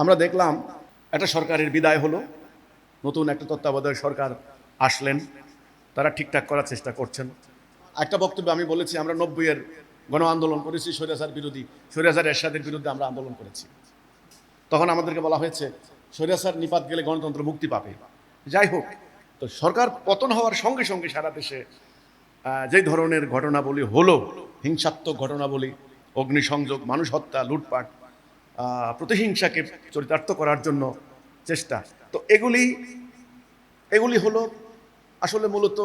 আমরা দেখলাম একটা সরকারের বিদায় হলো। নতুন একটা তত্ত্বাবধায়ক সরকার আসলেন। তারা ঠিকঠাক করার চেষ্টা করছেন। একটা বক্তব্য আমি বলেছি, আমরা নব্বইয়ের গণ আন্দোলন করেছি, স্বৈরাচার বিরোধী, স্বৈরাচার এরশাদের বিরুদ্ধে আমরা আন্দোলন করেছি। তখন আমাদেরকে বলা হয়েছে, স্বৈরাচার নিপাত গেলে গণতন্ত্র মুক্তি পাবে। যাই হোক, তো সরকার পতন হওয়ার সঙ্গে সঙ্গে সারা দেশে যে ধরনের ঘটনাবলী হলো, হিংসাত্মক ঘটনাবলী, অগ্নিসংযোগ, মানুষ হত্যা, লুটপাট প্রতিহিংসাকে চরিতার্থ করার জন্য চেষ্টা। তো এগুলি এগুলি হলো আসলে মূলত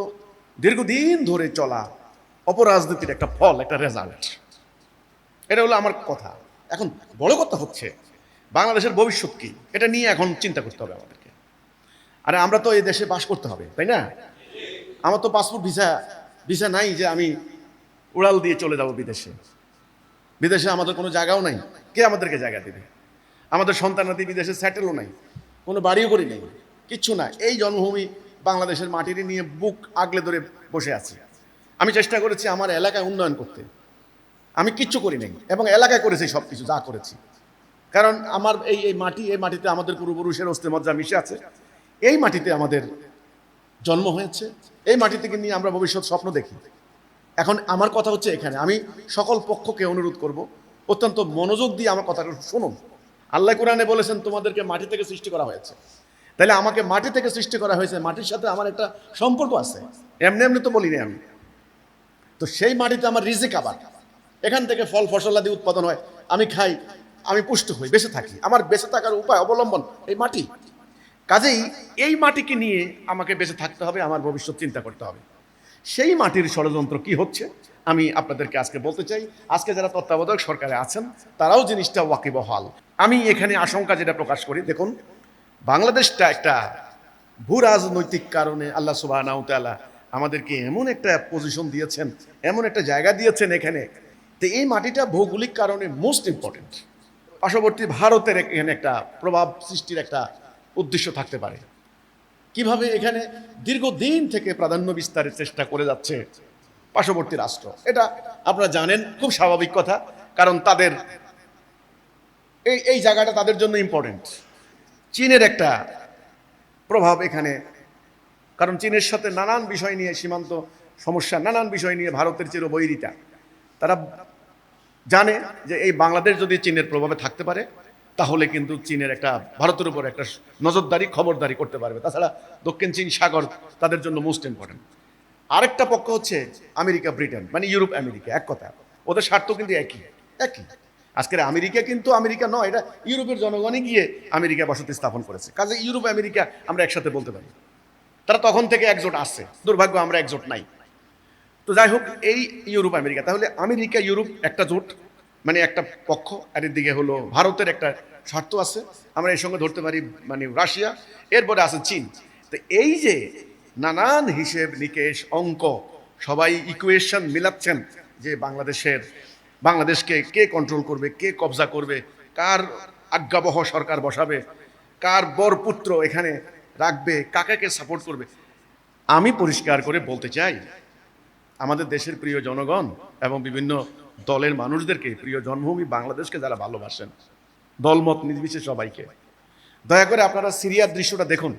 দীর্ঘদিন ধরে চলা অপরাজনীতির একটা ফল, একটা রেজাল্ট এটা হলো আমার কথা। এখন বড় কথা হচ্ছে, বাংলাদেশের ভবিষ্যৎ কি? এটা নিয়ে এখন চিন্তা করতে হবে আমাদেরকে। আরে আমরা তো এই দেশে বাস করতে হবে, তাই না? আমার তো পাসপোর্ট ভিসা ভিসা নাই যে আমি উড়াল দিয়ে চলে যাব বিদেশে। বিদেশে আমাদের কোনো জায়গাও নাই। কে আমাদেরকে জায়গা দেবে? আমাদের সন্তানাদি বিদেশে সেটেলও নাই। কোনো বাড়িও করি নেই। কিচ্ছু না। এই জন্মভূমি বাংলাদেশের মাটির নিয়ে বুক আগলে ধরে বসে আছি। আমি চেষ্টা করেছি আমার এলাকায় উন্নয়ন করতে। আমি কিচ্ছু করি নাই এবং এলাকায় করেছি সব কিছু যা করেছি। কারণ আমার এই এই মাটি, এই মাটিতে আমাদের পূর্বপুরুষের অস্তে মজ্জা মিশে আছে। এই মাটিতে আমাদের জন্ম হয়েছে। এই মাটি থেকে নিয়ে আমরা ভবিষ্যৎ স্বপ্ন দেখি। এখন আমার কথা হচ্ছে এখানে। আমি সকল পক্ষকে অনুরোধ করব, অত্যন্ত মনোযোগ দিয়ে আমার কথাটা শুনুন। আল্লাহ কোরআনে বলেছেন, তোমাদেরকে মাটি থেকে সৃষ্টি করা হয়েছে। তাহলে আমাকে মাটি থেকে সৃষ্টি করা হয়েছে, মাটির সাথে আমার একটা সম্পর্ক আছে। এমনি এমনি তো বলিনি আমি। তো সেই মাটিতে আমার রিজিক আবার। এখান থেকে ফল ফসলাদি উৎপাদন হয়, আমি খাই, আমি পুষ্ট হই, বেঁচে থাকি। আমার বেঁচে থাকার উপায় অবলম্বন এই মাটি। কাজেই এই মাটিকে নিয়ে আমাকে বেঁচে থাকতে হবে, আমার ভবিষ্যৎ চিন্তা করতে হবে। সেই মাটির ষড়যন্ত্র কি হচ্ছে? আমি আপনাদেরকে আজকে বলতে চাই, আজকে যারা তত্ত্বাবধায়ক সরকারে আছেন, তারাও জিনিসটা ওয়াকিবহাল। আমি এখানে আশঙ্কা যেটা প্রকাশ করি, দেখুন, বাংলাদেশটা একটা ভূ রাজনৈতিক কারণে আল্লাহ সুবাহ আমাদেরকে এমন একটা পজিশন দিয়েছেন, এমন একটা জায়গা দিয়েছেন এখানে। তো এই মাটিটা ভৌগোলিক কারণে মোস্ট ইম্পর্টেন্ট পার্শ্ববর্তী ভারতের এখানে একটা প্রভাব সৃষ্টির একটা উদ্দেশ্য থাকতে পারে। কীভাবে এখানে দীর্ঘদিন থেকে প্রাধান্য বিস্তারের চেষ্টা করে যাচ্ছে পার্শ্ববর্তী রাষ্ট্র? এটা আপনারা জানেন, খুব স্বাভাবিক কথা, কারণ তাদের এই এই জায়গাটা তাদের জন্য ইম্পর্টেন্ট চীনের একটা প্রভাব এখানে, কারণ চীনের সাথে নানান বিষয় নিয়ে সীমান্ত সমস্যা, নানান বিষয় নিয়ে ভারতের চিরবৈরিতা। তারা জানে যে এই বাংলাদেশ যদি চীনের প্রভাবে থাকতে পারে তাহলে কিন্তু চীনের একটা, ভারতের উপর একটা নজরদারি, খবরদারি করতে পারবে। তাছাড়া দক্ষিণ চীন সাগর তাদের জন্য মোস্ট ইম্পর্টেন্ট আরেকটা পক্ষ হচ্ছে আমেরিকা, ব্রিটেন মানে ইউরোপ, আমেরিকা, এক কথা ওদের স্বার্থ কিন্তু একই একই। আজকের আমেরিকা কিন্তু আমেরিকা নয়, এটা ইউরোপের জনগণই গিয়ে আমেরিকা বসতি স্থাপন করেছে। কাজে ইউরোপ, আমেরিকা আমরা একসাথে বলতে পারি। তারা তখন থেকে একজোট আসছে দুর্ভাগ্য আমরা একজোট নাই। তো যাই হোক, এই ইউরোপ, আমেরিকা। তাহলে আমেরিকা, ইউরোপ একটা জোট মানে একটা পক্ষ, আর এদিকে হলো ভারতের একটা স্বার্থ আছে। আমরা এর সঙ্গে ধরতে পারি মানে রাশিয়া, এরপরে আছে চীন। তো এই যে নানান হিসেব নিকেশ, অঙ্ক, সবাই ইকুয়েশন মিলাচ্ছেন যে বাংলাদেশের, বাংলাদেশকে কে কন্ট্রোল করবে, কে কবজা করবে, কার আজ্ঞাবহ সরকার বসাবে, কার বরপুত্র এখানে রাখবে, কাকে কে সাপোর্ট করবে। আমি পরিষ্কার করে বলতে চাই, আমাদের দেশের প্রিয় জনগণ এবং বিভিন্ন দলের মানুষদেরকে, প্রিয় জন্মভূমি বাংলাদেশকে যারা ভালোবাসেন, দলমত নির্বিশেষে সবাইকে। দয়া করে আপনারা সিরিয়ার দৃশ্যটা দেখুন।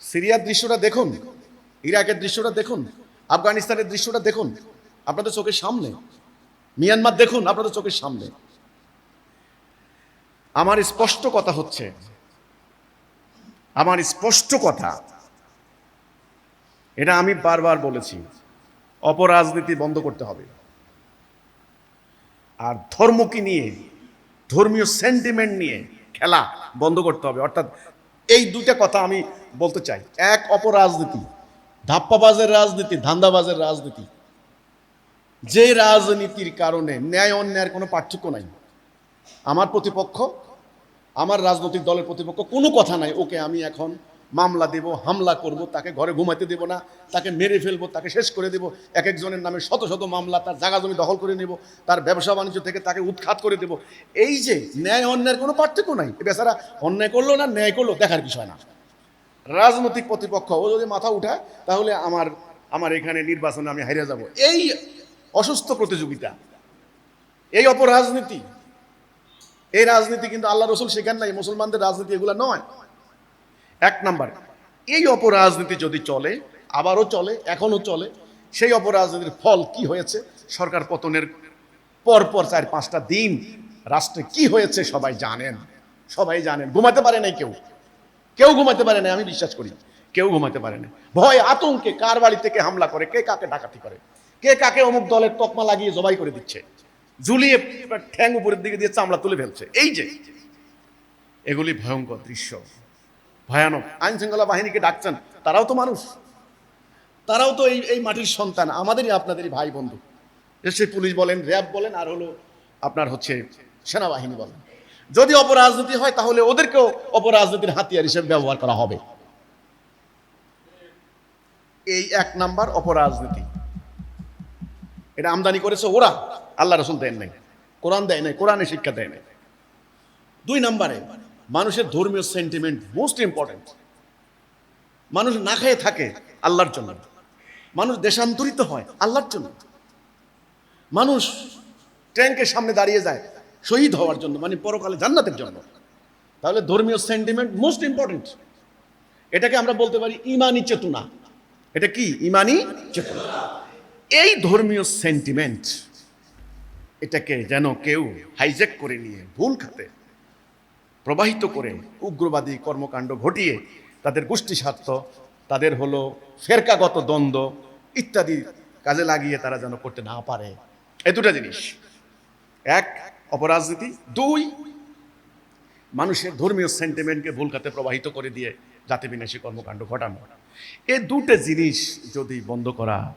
সিরিয়ার দৃশ্যটা দেখুন, ইরাকের দৃশ্যটা দেখুন, আফগানিস্তানের দৃশ্যটা দেখুন, আপনাদের চোখের সামনে। মিয়ানমার দেখুন, আপনাদের চোখের সামনে। আমার স্পষ্ট কথা হচ্ছে, আমার স্পষ্ট কথা, এটা আমি বারবার বলেছি, অপরাজনীতি বন্ধ করতে হবে। আর ধর্মকে নিয়ে, ধর্মীয় সেন্টিমেন্ট নিয়ে খেলা বন্ধ করতে হবে। অর্থাৎ এই দুইটা কথা আমি বলতে চাই। এক অপরাজনীতি ধাপ্পাবাজের রাজনীতি, ধান্দাবাজের রাজনীতি। যে রাজনীতির কারণে ন্যায় অন্যায়ের কোনো পার্থক্য নাই। আমার প্রতিপক্ষ, আমার রাজনৈতিক দলের প্রতিপক্ষ কোনো কথা নাই। ওকে আমি এখন মামলা দেব, হামলা করব, তাকে ঘরে ঘুমাইতে দেব না, তাকে মেরে ফেলব, তাকে শেষ করে দেব, এক একজনের নামে শত শত মামলা, তার জায়গা জমি দখল করে নেব, তার ব্যবসা বাণিজ্য থেকে তাকে উৎখাত করে দেব। এই যে ন্যায় অন্যায়ের কোনো পার্থক্য নাই বেচারা অন্যায় করল না, ন্যায় করল, দেখার বিষয় না। রাজনৈতিক প্রতিপক্ষ, ও যদি মাথা উঠায়, তাহলে আমার আমার এখানে নির্বাচনে আমি হারিয়ে যাব। এই অসুস্থ প্রতিযোগিতা, এই অপরাজনীতি, এই রাজনীতি কিন্তু আল্লাহ রসুল শেখান নাই, মুসলমানদের রাজনীতি এগুলো নয়। এক নাম্বার, এই অপরাজনীতি যদি চলে, আবারও চলে, এখনও চলে, সেই অপরাজনীতির ফল কি হয়েছে? সরকার পতনের পর পর চার পাঁচটা দিন রাষ্ট্রে কি হয়েছে সবাই জানেন। সবাই জানেন। ঘুমাতে পারে নাই কেউ। কেউ ঘুমাতে পারে না আমি বিশ্বাস করি। কেউ ঘুমাতে পারে না ভয়, আতঙ্কে কার বাড়ি থেকে হামলা করে, কে কাকে ডাকাতি করে, কে কাকে অমুক দলের তকমা লাগিয়ে জবাই করে দিচ্ছে, ঝুলিয়ে ঠ্যাং উপরের দিকে দিয়ে চামড়া তুলে ফেলছে। এই যে, এগুলি ভয়ঙ্কর দৃশ্য। ভয়ানক। আইন শৃঙ্খলা বাহিনীকে ডাকছেন। তারাও তো মানুষ। তারাও তো এই এই মাটির সন্তান। আমাদেরই আপনাদেরই ভাই বন্ধু। সে পুলিশ বলেন, র্যাব বলেন, আর হলো আপনার হচ্ছে সেনাবাহিনী বলেন। যদি অপরাজনীতি হয়, তাহলে ওদেরকেও অপরাজনীতির হাতিয়ার হিসেবে ব্যবহার করা হবে। এই এক নাম্বার অপরাজনীতি। এটা আমদানি করেছে ওরা। আল্লাহ রসুল দেন নাই। কোরআন দেয় নাই, কোরআনে শিক্ষা দেয় নাই। দুই নম্বরে মানুষের ধর্মীয় সেন্টিমেন্ট মোস্ট ইম্পর্টেন্ট মানুষ না খেয়ে থাকে আল্লাহর জন্য। মানুষ দেশান্তরিত হয় আল্লাহর জন্য। মানুষ ট্যাঙ্কের সামনে দাঁড়িয়ে যায় শহীদ হওয়ার জন্য মানে পরকালে জান্নাতের জন্য। তাহলে ধর্মীয় সেন্টিমেন্ট মোস্ট ইম্পর্টেন্ট এটাকে আমরা বলতে পারি ইমানি চেতনা। এটা কি? ইমানি চেতনা। এই ধর্মীয় সেন্টিমেন্ট এটাকে যেন কেউ হাইজ্যাক করে নিয়ে ভুল খাতে। প্রবাহিত করে উগ্রবাদী কর্মকাণ্ড ঘটিয়ে তাদের গোষ্ঠী স্বার্থ, তাদের হলো ফেরকাগত দ্বন্দ্ব ইত্যাদি কাজে লাগিয়ে তারা যেন করতে না পারে। এ দুটা জিনিস। এক, অপরাজনীতি। দুই, মানুষের ধর্মীয় সেন্টিমেন্টকে ভুল খাতে প্রবাহিত করে দিয়ে জাতি বিনাশী কর্মকাণ্ড ঘটানো। এ দুটো জিনিস যদি বন্ধ করা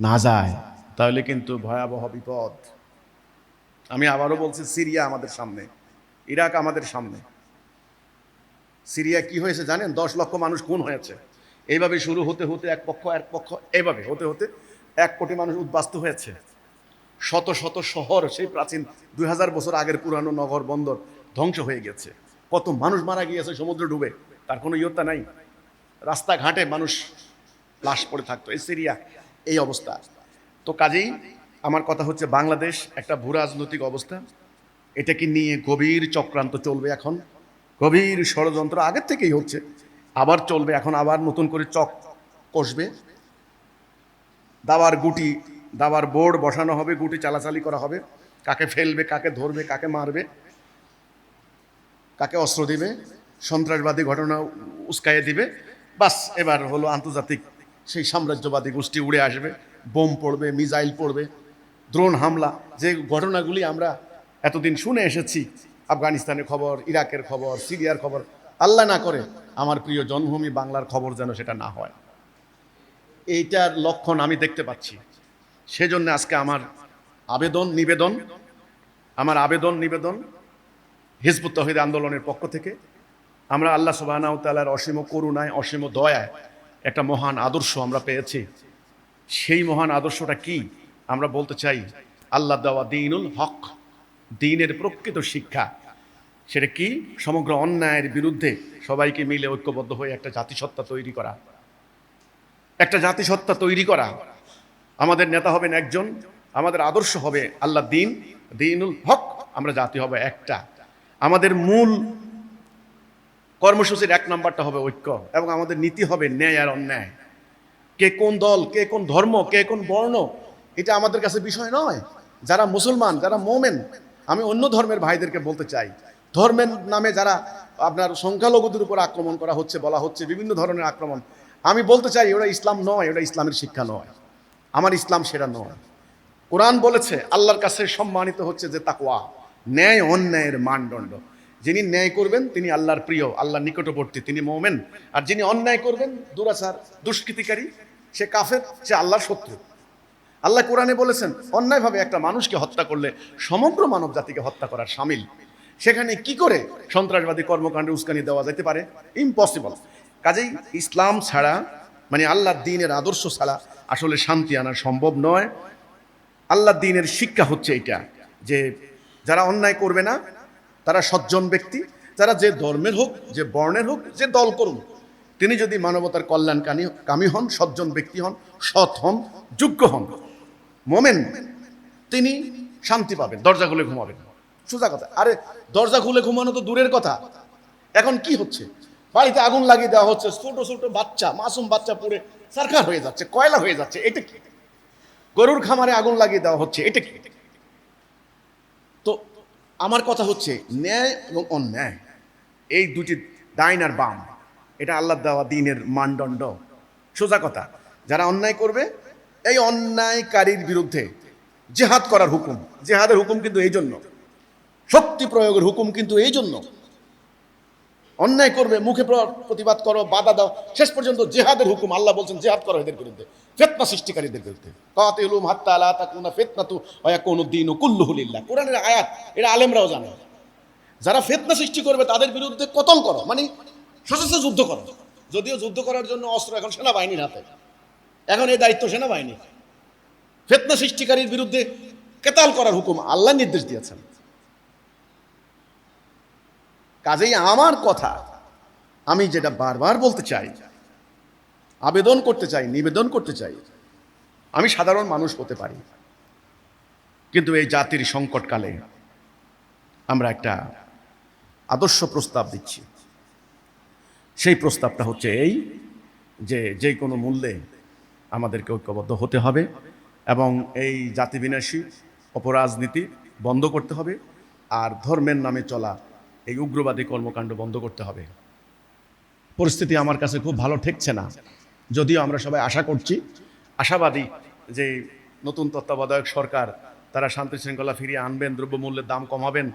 না যায়, তাহলে কিন্তু ভয়াবহ বিপদ। আমি আবারও বলছি, সিরিয়া আমাদের সামনে। ইরাক আমাদের সামনে। সিরিয়া কি হয়েছে জানেন? দশ লক্ষ মানুষ খুন হয়েছে। এইভাবে শুরু হতে হতে এক পক্ষ এক পক্ষ, এইভাবে হতে হতে এক কোটি মানুষ উদ্বাস্ত হয়েছে। শত শত শহর সেই প্রাচীন দুই হাজার বছর আগের পুরানো নগর বন্দর ধ্বংস হয়ে গেছে। কত মানুষ মারা গিয়েছে, সমুদ্র ডুবে, তার কোনো ইয়ত্তা নাই। রাস্তাঘাটে মানুষ লাশ পড়ে থাকতো। এই সিরিয়া, এই অবস্থা। তো কাজেই আমার কথা হচ্ছে বাংলাদেশ একটা ভূ রাজনৈতিক অবস্থা। এটাকে নিয়ে গভীর চক্রান্ত চলবে এখন। গভীর ষড়যন্ত্র আগের থেকেই হচ্ছে। আবার চলবে, এখন আবার নতুন করে চক কষবে। দাবার গুটি, দাবার বোর্ড বসানো হবে, গুটি চালাচালি করা হবে। কাকে ফেলবে, কাকে ধরবে, কাকে মারবে, কাকে অস্ত্র দিবে, সন্ত্রাসবাদী ঘটনা উস্কাইয়ে দিবে। বাস, এবার হলো আন্তর্জাতিক সেই সাম্রাজ্যবাদী গোষ্ঠী উড়ে আসবে। বোম পড়বে, মিসাইল পড়বে দ্রোণ হামলা, যে ঘটনাগুলি আমরা এতদিন শুনে এসেছি, আফগানিস্তানের খবর, ইরাকের খবর, সিরিয়ার খবর। আল্লাহ না করে আমার প্রিয় জন্মভূমি বাংলার খবর যেন সেটা না হয়। এইটার লক্ষণ আমি দেখতে পাচ্ছি। সেজন্য আজকে আমার আবেদন, নিবেদন, আমার আবেদন, নিবেদন হিজবুত তহিদ আন্দোলনের পক্ষ থেকে। আমরা আল্লাহ সুবাহর অসীম করুণায়, অসীম দয়ায় একটা মহান আদর্শ আমরা পেয়েছি। সেই মহান আদর্শটা কি? আমরা বলতে চাই, আল্লাহ দেওয়া দিনুল হক। দিনের প্রকৃত শিক্ষা। সেটা কি? সমগ্র অন্যায়ের বিরুদ্ধে সবাইকে মিলে ঐক্যবদ্ধ হয়ে একটা জাতিসত্তা তৈরি করা। একটা জাতিসত্তা তৈরি করা। আমাদের নেতা হবেন একজন, আমাদের আদর্শ হবে আল্লাহ দিন, দিনুল হক, আমরা জাতি হবে একটা। আমাদের মূল কর্মসূচির এক নম্বরটা হবে ঐক্য এবং আমাদের নীতি হবে ন্যায় আর অন্যায়। কে কোন দল, কে কোন ধর্ম, কে কোন বর্ণ, এটা আমাদের কাছে বিষয় নয়। যারা মুসলমান, যারা মোমেন আমি অন্য ধর্মের ভাইদেরকে বলতে চাই। ধর্মের নামে যারা আপনার সংখ্যালঘুদের উপর আক্রমণ করা হচ্ছে, বলা হচ্ছে, বিভিন্ন ধরনের আক্রমণ, আমি বলতে চাই ওটা ইসলাম নয় ওটা ইসলামের শিক্ষা নয়। আমার ইসলাম সেটা নয়। কোরআন বলেছে, আল্লাহর কাছে সম্মানিত হচ্ছে যে তাকওয়া, ন্যায় অন্যায়ের মানদণ্ড। যিনি ন্যায় করবেন, তিনি আল্লাহর প্রিয়, আল্লাহর নিকটবর্তী, তিনি মোমেন। আর যিনি অন্যায় করবেন, দুরাচার, দুষ্কৃতিকারী, সে কাফের, সে আল্লাহর শত্রু। আল্লাহ কোরআনে বলেছেন, অন্যায়ভাবে একটা মানুষকে হত্যা করলে সমগ্র মানব জাতিকে হত্যা করার সামিল। সেখানে কি করে সন্ত্রাসবাদী কর্মকাণ্ডে উস্কানি দেওয়া যেতে পারে? ইম্পসিবল কাজেই ইসলাম ছাড়া মানে আল্লাহ দিনের আদর্শ ছাড়া আসলে শান্তি আনা সম্ভব নয়। আল্লাহ দিনের শিক্ষা হচ্ছে এটা, যে যারা অন্যায় করবে না, তারা সজ্জন ব্যক্তি, যারা যে ধর্মের হোক, যে বর্ণের হোক, যে দল করুন তিনি যদি মানবতার কল্যাণ কামী হন, সজ্জন ব্যক্তি হন, সৎ হন, যোগ্য হন মোমেন তিনি শান্তি পাবেন। দরজা খুলে ঘুমাবেন। সোজা কথা। আরে দরজা খুলে ঘুমানো তো দূরের কথা। এখন কি হচ্ছে? বাড়িতে আগুন লাগিয়ে দেওয়া হচ্ছে ছোট ছোট বাচ্চা মাসুম বাচ্চা পুড়ে সারকার হয়ে যাচ্ছে কয়লা হয়ে যাচ্ছে এটা কি? গরুর খামারে আগুন লাগিয়ে দেওয়া হচ্ছে এটা কি? তো আমার কথা হচ্ছে ন্যায় এবং অন্যায় এই দুটি ডাইন আর বাম এটা আল্লাহ দেওয়া দিনের মানদণ্ড। সোজা কথা যারা অন্যায় করবে এই অন্যায়কারীর বিরুদ্ধে জেহাদ করার হুকুম। জেহাদের হুকুম কিন্তু এই জন্য। শক্তি প্রয়োগের হুকুম কিন্তু এই জন্য। অন্যায় করবে, মুখে প্রতিবাদ করো, বাধা দাও, শেষ পর্যন্ত জেহাদের হুকুম আল্লাহ বলছেন, জেহাদ করো এদের বিরুদ্ধে। ফেতনা সৃষ্টিকারীদের বিরুদ্ধে। কাতিলুম হাত্তা লা তাকুনা ফিতনাতু ওয়া ইয়াকুনু দ্বীনু কুল্লুহু লিল্লাহ। কোরআনের আয়াত এটা আলেমরাও জানে। যারা ফেতনা সৃষ্টি করবে, তাদের বিরুদ্ধে কতল করো। মানে সশস্ত্র যুদ্ধ করো। যদিও যুদ্ধ করার জন্য অস্ত্র এখন সেনাবাহিনীর হাতে। এখন এই দায়িত্ব সেনাবাহিনী। ফেতনা সৃষ্টিকারীর বিরুদ্ধে কেতাল করার হুকুম আল্লাহ নির্দেশ দিয়েছেন। কাজেই আমার কথা আমি যেটা বারবার বলতে চাই, আবেদন করতে চাই, নিবেদন করতে চাই, আমি সাধারণ মানুষ হতে পারি। কিন্তু এই জাতির সংকটকালে আমরা একটা আদর্শ প্রস্তাব দিচ্ছি। সেই প্রস্তাবটা হচ্ছে এই যে যে কোনো মূল্যে আমাদেরকে ঐক্যবদ্ধ হতে হবে এবং এই জাতি বিনাশী অপরাজনীতি বন্ধ করতে হবে আর ধর্মের নামে চলা এই উগ্রবাদী কর্মকাণ্ড বন্ধ করতে হবে। পরিস্থিতি আমার কাছে খুব ভালো ঠেকছে না। যদিও আমরা সবাই আশা করছি, আশাবাদী যে নতুন তত্ত্বাবধায়ক সরকার তারা শান্তি শৃঙ্খলা ফিরিয়ে আনবেন, দ্রব্যমূল্যের দাম কমাবেন,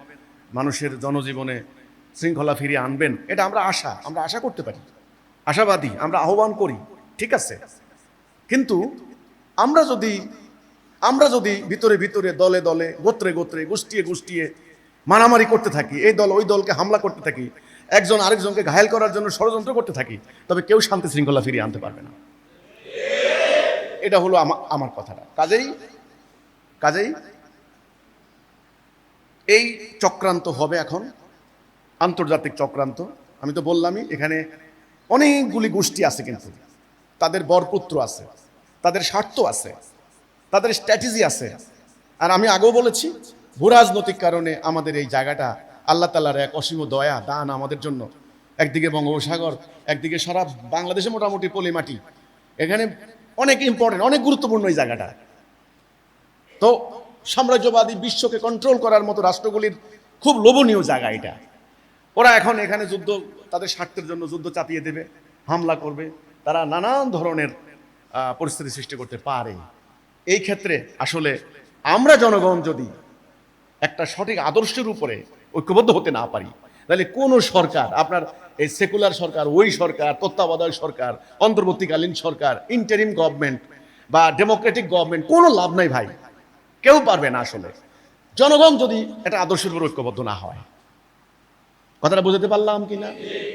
মানুষের জনজীবনে শৃঙ্খলা ফিরিয়ে আনবেন, এটা আমরা আশা আমরা আশা করতে পারি। আশাবাদী, আমরা আহ্বান করি, ঠিক আছে? কিন্তু আমরা যদি আমরা যদি ভিতরে ভিতরে দলে দলে, গোত্রে গোত্রে, গোষ্ঠীয়ে গোষ্ঠীয়ে মারামারি করতে থাকি, এই দল ওই দলকে হামলা করতে থাকি, একজন আরেকজনকে ঘায়েল করার জন্য ষড়যন্ত্র করতে থাকি, তবে কেউ শান্তি শৃঙ্খলা ফিরিয়ে আনতে পারবে না। এটা হলো আমার কথাটা। কাজেই কাজেই এই চক্রান্ত হবে এখন, আন্তর্জাতিক চক্রান্ত। আমি তো বললামই, এখানে অনেকগুলি গোষ্ঠী আছে কিন্তু। তাদের বরপুত্র আছে, তাদের স্বার্থ আছে, তাদের স্ট্র্যাটেজি আছে। আর আমি আগেও বলেছি, ভূরাজনৈতিক কারণে আমাদের এই জায়গাটা আল্লাহ তালার এক অসীম দয়া, দান আমাদের জন্য। একদিকে বঙ্গোপসাগর, একদিকে সারা বাংলাদেশে মোটামুটি পলিমাটি। এখানে অনেক ইম্পর্টেন্ট অনেক গুরুত্বপূর্ণ এই জায়গাটা। তো সাম্রাজ্যবাদী বিশ্বকে কন্ট্রোল করার মতো রাষ্ট্রগুলির খুব লোভনীয় জায়গা এটা। ওরা এখন এখানে যুদ্ধ, তাদের স্বার্থের জন্য যুদ্ধ চাপিয়ে দেবে, হামলা করবে। তারা নানান ধরনের পরিস্থিতি সৃষ্টি করতে পারে। এই ক্ষেত্রে আসলে আমরা জনগণ যদি একটা সঠিক আদর্শের উপরে ঐক্যবদ্ধ হতে না পারি, তাহলে কোনো সরকার, আপনার এই সেকুলার সরকার, ওই সরকার, তত্ত্বাবধায়ক সরকার, অন্তর্বর্তীকালীন সরকার ইন্টারিম গভর্নমেন্ট বা ডেমোক্রেটিক গভর্নমেন্ট কোনো লাভ নাই ভাই। কেউ পারবে না আসলে। জনগণ যদি একটা আদর্শের উপর ঐক্যবদ্ধ না হয় কথাটা বুঝতে পারলাম কি না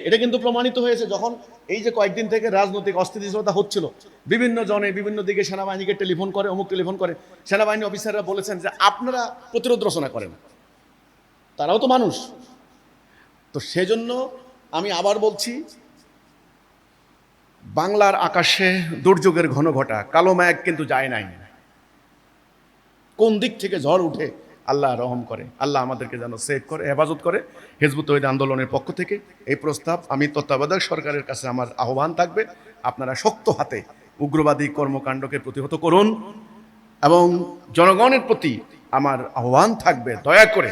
এটা কিন্তু প্রমাণিত হয়েছে যখন এই যে কয়েকদিন থেকে রাজনৈতিক অস্থিতিশীলতা হচ্ছিল, বিভিন্ন জনে বিভিন্ন দিকে সেনাবাহিনীকে টেলিফোন করে, অমুক টেলিফোন করে। সেনাবাহিনী অফিসাররা বলেছেন যে, আপনারা প্রতিরোধ রচনা করেন। তারাও তো মানুষ। তো সেজন্য আমি আবার বলছি, বাংলার আকাশে দুর্যোগের ঘন ঘটা, কালো ম্যাগ কিন্তু যায় নাই। কোন দিক থেকে ঝড় উঠে আল্লাহ রহম করে। আল্লাহ আমাদেরকে যেন সেভ করে, হেফাজত করে, হেজবুত আন্দোলনের পক্ষ থেকে এই প্রস্তাব আমি তত্ত্বাবধায়ক সরকারের কাছে আমার আহ্বান থাকবে। আপনারা শক্ত হাতে উগ্রবাদী কর্মকাণ্ডকে প্রতিহত করুন এবং জনগণের প্রতি আমার আহ্বান থাকবে, দয়া করে।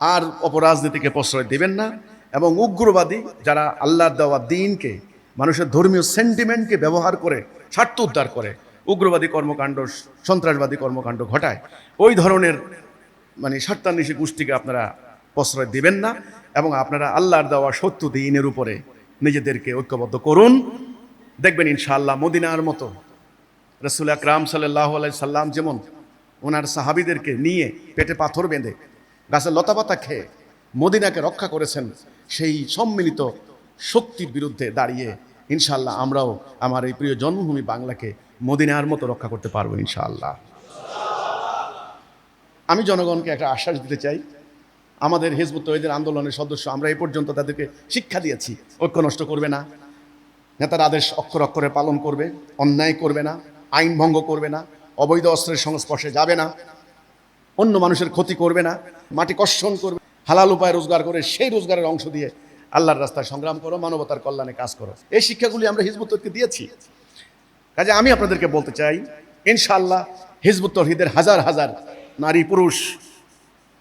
আর অপরাজনীতিকে প্রশ্রয় দেবেন না এবং উগ্রবাদী যারা আল্লাহর দেওয়া দিনকে, মানুষের ধর্মীয় সেন্টিমেন্টকে ব্যবহার করে, স্বার্থ উদ্ধার করে উগ্রবাদী কর্মকাণ্ড, সন্ত্রাসবাদী কর্মকাণ্ড ঘটায়, ওই ধরনের মানে স্বার্থান্বেষী গোষ্ঠীকে আপনারা প্রশ্রয় দেবেন না এবং আপনারা আল্লাহর দেওয়া সত্য দিনের উপরে নিজেদেরকে ঐক্যবদ্ধ করুন। দেখবেন ইনশাআল্লাহ মদিনার মতো রসুল আকরাম সাল্লাহ আলাই সাল্লাম যেমন ওনার সাহাবিদেরকে নিয়ে পেটে পাথর বেঁধে গাছের লতাপাতা খেয়ে মদিনাকে রক্ষা করেছেন, সেই সম্মিলিত শক্তির বিরুদ্ধে দাঁড়িয়ে ইনশাআল্লাহ আমরাও আমার এই প্রিয় জন্মভূমি বাংলাকে মদিনার মতো রক্ষা করতে পারব ইনশাআল্লাহ। আমি জনগণকে একটা আশ্বাস দিতে চাই। আমাদের হিজবুত তৈদের আন্দোলনের সদস্য, আমরা এই পর্যন্ত তাদেরকে শিক্ষা দিয়েছি, ঐক্য নষ্ট করবে না। নেতার আদেশ অক্ষর অক্ষরে পালন করবে, অন্যায় করবে না, আইন ভঙ্গ করবে না, অবৈধ অস্ত্রের সংস্পর্শে যাবে না, অন্য মানুষের ক্ষতি করবে না, মাটি কর্ষণ করবে হালাল উপায় রোজগার করে সেই রোজগারের অংশ দিয়ে আল্লাহর রাস্তায় সংগ্রাম করো, মানবতার কল্যাণে কাজ করো। এই শিক্ষাগুলি আমরা হিজবুত তহিদকে দিয়েছি। কাজে আমি আপনাদেরকে বলতে চাই ইনশাল্লাহ হিজবুত তহিদের হাজার হাজার নারী পুরুষ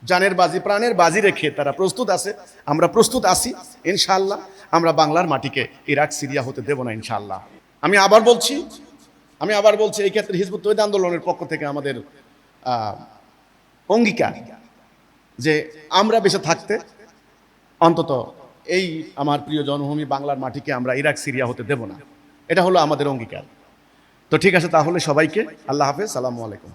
জানের বাজি, প্রাণের বাজি রেখে তারা প্রস্তুত আছে, আমরা প্রস্তুত আছি ইনশাল্লাহ আমরা বাংলার মাটিকে ইরাক, সিরিয়া হতে দেব না ইনশাল্লাহ আমি আবার বলছি, আমি আবার বলছি, এই ক্ষেত্রে হিজবুত তহিদ আন্দোলনের পক্ষ থেকে আমাদের অঙ্গীকার যে আমরা বেঁচে থাকতে অন্তত এই আমার প্রিয় জন্মভূমি বাংলার মাটিকে আমরা ইরাক, সিরিয়া হতে দেব না। এটা হলো আমাদের অঙ্গীকার। তো ঠিক আছে তাহলে সবাইকে আল্লাহ হাফেজ সালামু আলাইকুম।